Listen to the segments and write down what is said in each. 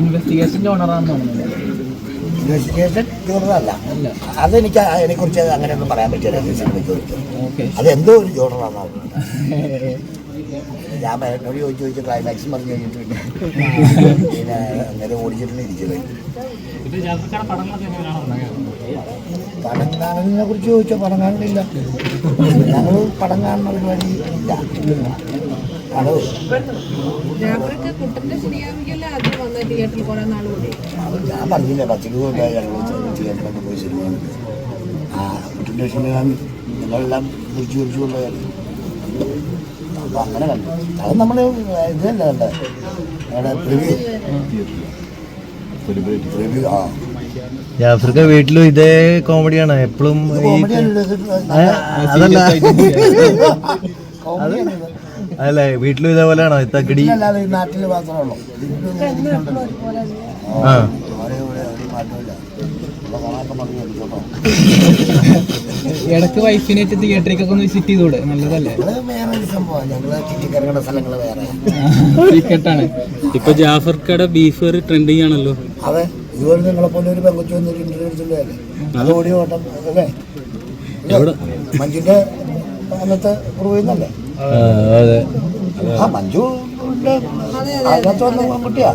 Investigation ഓണറാണെന്ന് തോന്നുന്നത് investigation ജോണറല്ല അല്ല. അതെനിക്ക് അതിനെക്കുറിച്ച് അങ്ങനെയൊന്നും പറയാൻ പറ്റില്ല. അതെന്തോ ഒരു ജോണറാണ് ഞാൻ എന്നോട് ചോദിച്ചു ചോദിച്ചു ക്ലൈമാക്സ് പറഞ്ഞു കഴിഞ്ഞിട്ടുണ്ട് പിന്നെ അങ്ങനെ ഓടിച്ചിട്ടുണ്ട് ഇരിക്കുന്നത് പടം കാണലിനെ കുറിച്ച് ചോദിച്ചോ പടം കാണലില്ല ഞങ്ങൾ പടം കാണുന്ന പരിപാടി ഇല്ല. ഞാൻ പറഞ്ഞില്ല പച്ചക്ക് ഞങ്ങൾ തിയേറ്ററിലൊക്കെ പോയി സിനിമ കണ്ടു. ആ കുട്ടിന്റെ സിനിമ നിങ്ങളെല്ലാം കുറിച്ച് കുറിച്ച് കൊണ്ടുപോയാലും അപ്പം അങ്ങനെ കണ്ടു. അത് നമ്മൾ ഇതല്ല കണ്ടത് നമ്മുടെ പ്രിവ്യൂ പ്രിവ്യൂ ആ. ജാഫർക്ക് വീട്ടിലും ഇതേ കോമഡിയാണ് എപ്പോഴും അതല്ല. അല്ല? വീട്ടിലും ഇതേപോലെയാണോ? ഇത്തക്കടി നാട്ടിൽ മാത്രമേ ഉള്ളൂ. ആ. ഇടയ്ക്ക് വൈഫിനായിട്ട് തിയേറ്ററിലേക്കൊക്കെ ഒന്ന് വിസിറ്റ് ചെയ്തൂടെ? നല്ലതല്ലേ? ടിക്കറ്റാണ് ഇപ്പൊ ജാഫർക്കട ബീഫ് കറി ട്രെൻഡിങ് ആണല്ലോ അതെ. ഇതുപോലെ നിങ്ങളെ പോലെ ഒരു പെങ്കൊച്ചു വന്നൊരു ഇന്റർവ്യൂ അത് ഓടി ഓട്ടം അല്ലേ? മഞ്ജുന്റെ അന്നത്തെ കുറവെന്നല്ലേ അതെ ആ മഞ്ജു അതിനകത്ത് വന്ന പെൺകുട്ടിയാ?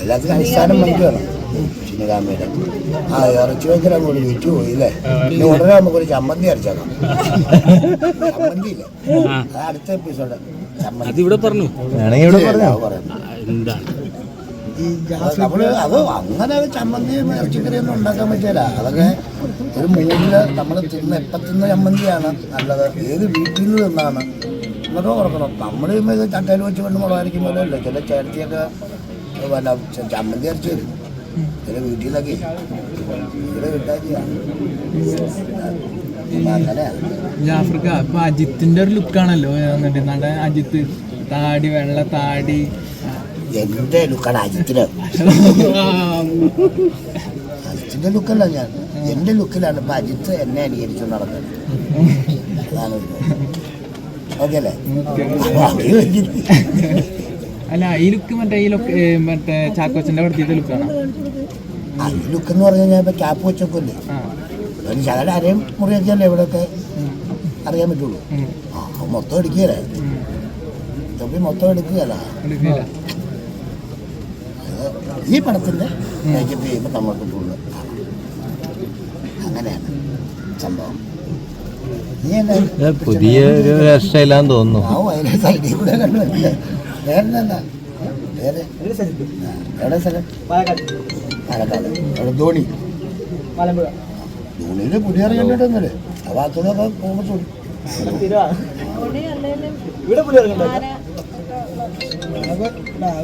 എല്ലാത്തിനും അടിസ്ഥാനം മഞ്ജുവാണ് ചിന്നകാമയുടെ ആ ഇറച്ചി വയ്ക്കൽ കൂടി വിറ്റു പോയില്ലേ ഇനി ഉടനെ നമുക്കൊരു ചമ്മന്തി അരച്ചേക്കാം. ചമ്മന്തി ഇല്ലേ? അടുത്ത എപ്പിസോഡ് ചമ്മന്തി അതിവിടെ പറഞ്ഞു. വേണമെങ്കിൽ ഇവിടെ പറഞ്ഞു. അത് പറയാം ഗ്യാസ് അത് നമ്മൾ അത് അങ്ങനെ ചമ്മന്തി ഇറച്ചിക്കറിയൊന്നും ഉണ്ടാക്കാൻ പറ്റില്ല. അതൊക്കെ ഒരു മൂന്നിൽ നമ്മൾ തിന്ന് എപ്പം തിന്ന ചമ്മന്തിയാണ് നല്ലത്. ഏത് വീട്ടിൽ നിന്ന് തിന്നാണ്. എന്നൊക്കെ ഓർക്കണം നമ്മൾ ഇത് ചട്ടയിൽ വെച്ച് കൊണ്ട് മുളകരിക്കും പോലെ അല്ലേ ചില ചേർത്തിയൊക്കെ പിന്നെ ചമ്മന്തി അരച്ച് തരും. ചില വീട്ടിൽ നിന്നൊക്കെ ഇവിടെ കിട്ടാൻ അങ്ങനെയാണ് ജാഫ്രിക്ക ഇപ്പൊ അജിത്തിന്റെ ഒരു ലുക്കാണല്ലോ അജിത്ത് താടി വെള്ള താടി എന്റെ ലുക്കാണ് അജിത്തിന് അജിത്തിന്റെ ലുക്കല്ല ഞാൻ. എന്റെ ലുക്കിലാണ് ഇപ്പൊ അജിത്ത് എന്നെ അനുകരിച്ചു നടന്നത്. അതാണ് ഓക്കെ അല്ലേ? ഈ ലുക്ക് മറ്റേ ഈ ലുക്ക് മറ്റേ ചാക്കോച്ചന്റെ പടത്തിത്തെ ലുക്കാണ് ആ ഈ ലുക്ക് എന്ന് പറഞ്ഞു കഴിഞ്ഞാൽ ഇപ്പം ക്യാപ്പ് വെച്ചൊക്കെ ശകല അരയും മുറിയൊക്കെയല്ലേ ഇവിടെയൊക്കെ അറിയാൻ പറ്റുള്ളൂ. ആ മൊത്തം എടുക്കുകയല്ലേ? തൊപ്പി മൊത്തം എടുക്കുകയല്ല. ഈ പടത്തിന്റെ മേക്കപ്പ് ചെയ്യുമ്പോൾ നമ്മൾക്ക് ഫുള്ള് അങ്ങനെയാണ് സംഭവം. പുതിയ ഒരു സ്റ്റൈലാന്ന് തോന്നുന്നു. പാലക്കാട്. ധോണിയിൽ പുതിയ കണ്ടിട്ടൊന്നുമില്ലേ ആ ഭാഗത്തുനിന്നൊക്കെ പോകുമ്പോൾ ഇവിടെ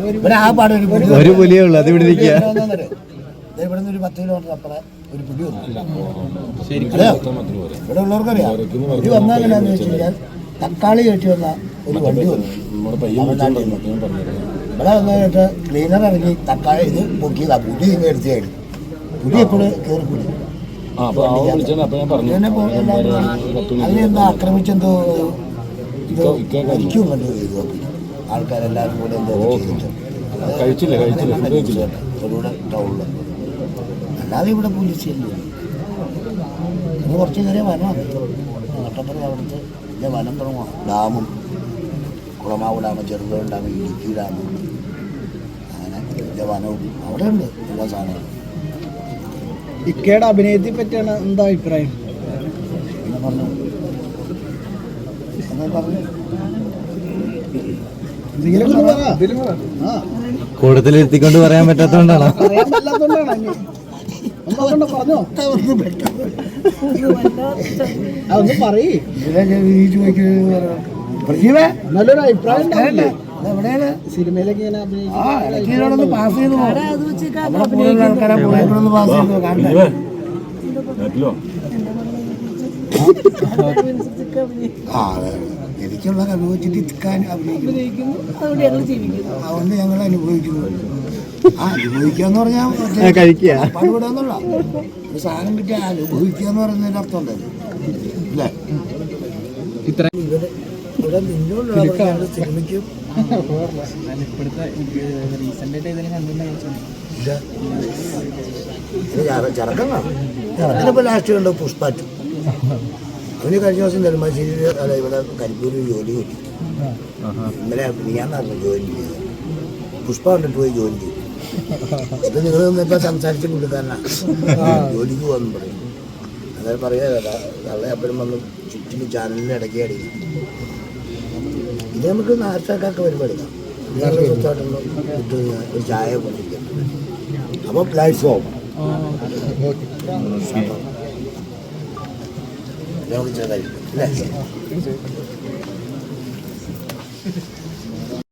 ഒരു പുലി ഒരു പുലിയേ ഉള്ളൂ അത് ഇവിടെ ഇരിക്കുക. ഇവിടെ നിന്ന് ഒരു പത്ത് കിലോമീറ്റർ അപ്പുറം ഒരു പുലി വന്നു. ശരിക്കും അറിയോ? ഇവിടെ ഉള്ളവർക്കറിയാം. വന്നാൽ വെച്ച് കഴിഞ്ഞാൽ തക്കാളി കയറ്റി വന്ന ഒരു വണ്ടി വന്നു. ഇവിടെ വന്നിട്ട് ക്ലീനർ ഇറങ്ങി തക്കാളി ഇത് പൊക്കിയതാ. പുലി ഇങ്ങ് എടുത്തായിരുന്നു പുലി എപ്പോഴും കയറി പുലി. അതിനെന്താ ആക്രമിച്ചെന്തോ ഇത് മരിക്കും കണ്ടു ചെയ്തു ആൾക്കാരെല്ലാവരും കൂടെ എന്തോ ചെയ്തിട്ട് കഴിച്ചില്ല കഴിച്ചില്ല. ഇവിടെ ടൗണിൽ അല്ലാതെ ഇവിടെ പോലീസ് ചെയ്യുന്നു കുറച്ച് നേരെ വനമാണ് നട്ടപ്പുറം അവിടുത്തെ ഇതിന്റെ വനം തുടങ്ങുക ഡാമും കുളമാവ് ഡാം ചെറുതോ ഡാം ഇടുക്കി ഡാം അങ്ങനെ ഇതിന്റെ വനവും അവിടെ ഉണ്ട് എല്ലാ സാധനങ്ങളും. ഇക്കയുടെ അഭിനയത്തെ പറ്റിയാണ് എന്താ അഭിപ്രായം? പറഞ്ഞു. അങ്ങനെ പറഞ്ഞു. ഇരുത്തിക്കൊണ്ട് പറയാൻ പറ്റാത്തോണ്ടാണോ അതൊന്ന് പാസ് പാസ് ആ എനിക്കുള്ള കഴിവ് ചിന്തിക്കാൻ ഇത്തിക്കാൻ അഭിനയിക്കുന്നു അതുകൊണ്ട് ഞങ്ങൾ അനുഭവിക്കുന്നു. ആ അനുഭവിക്കുക എന്ന് പറഞ്ഞാൽ കഴിക്കുക. പാടുപെടാന്നുള്ള ഒരു സാധനം കിട്ടിയ അനുഭവിക്കുക എന്ന് പറയുന്നതിന്റെ അർത്ഥം ഉണ്ടല്ലോ അല്ലേ? ഇത്ര ഇവിടെ സിനിമയ്ക്കും ലാസ്റ്റ് കണ്ടു? പുഷ്പാറ്റു. അവന് കഴിഞ്ഞ ദിവസം നെടുമ്പാശ്ശേരി അല്ല ഇവിടെ കരിപ്പൂരിൽ ജോലി കിട്ടി. ഇന്നലെ ഞാൻ നടന്നു ജോലി ചെയ്തത് പുഷ്പ കണ്ടിട്ട് പോയി ജോലി ചെയ്തു ഇപ്പൊ നിങ്ങൾ ഇപ്പം സംസാരിച്ച് കൊടുക്കാനാ ജോലിക്ക് പോകുന്നു പറയും അങ്ങനെ പറയാ തള്ളെ അപ്പഴും വന്ന് ചുറ്റിന് ചാനലിന് ഇടയ്ക്ക് അടിക്കും ഇത് നമുക്ക് നാശക്കാർക്ക് പരിപാടിയാണ് കഴിഞ്ഞാൽ ഒരു ചായ കുടിക്കാം അപ്പോൾ പ്ലാറ്റ്ഫോം നമുക്ക് ചെറുതായിരിക്കും അല്ലേ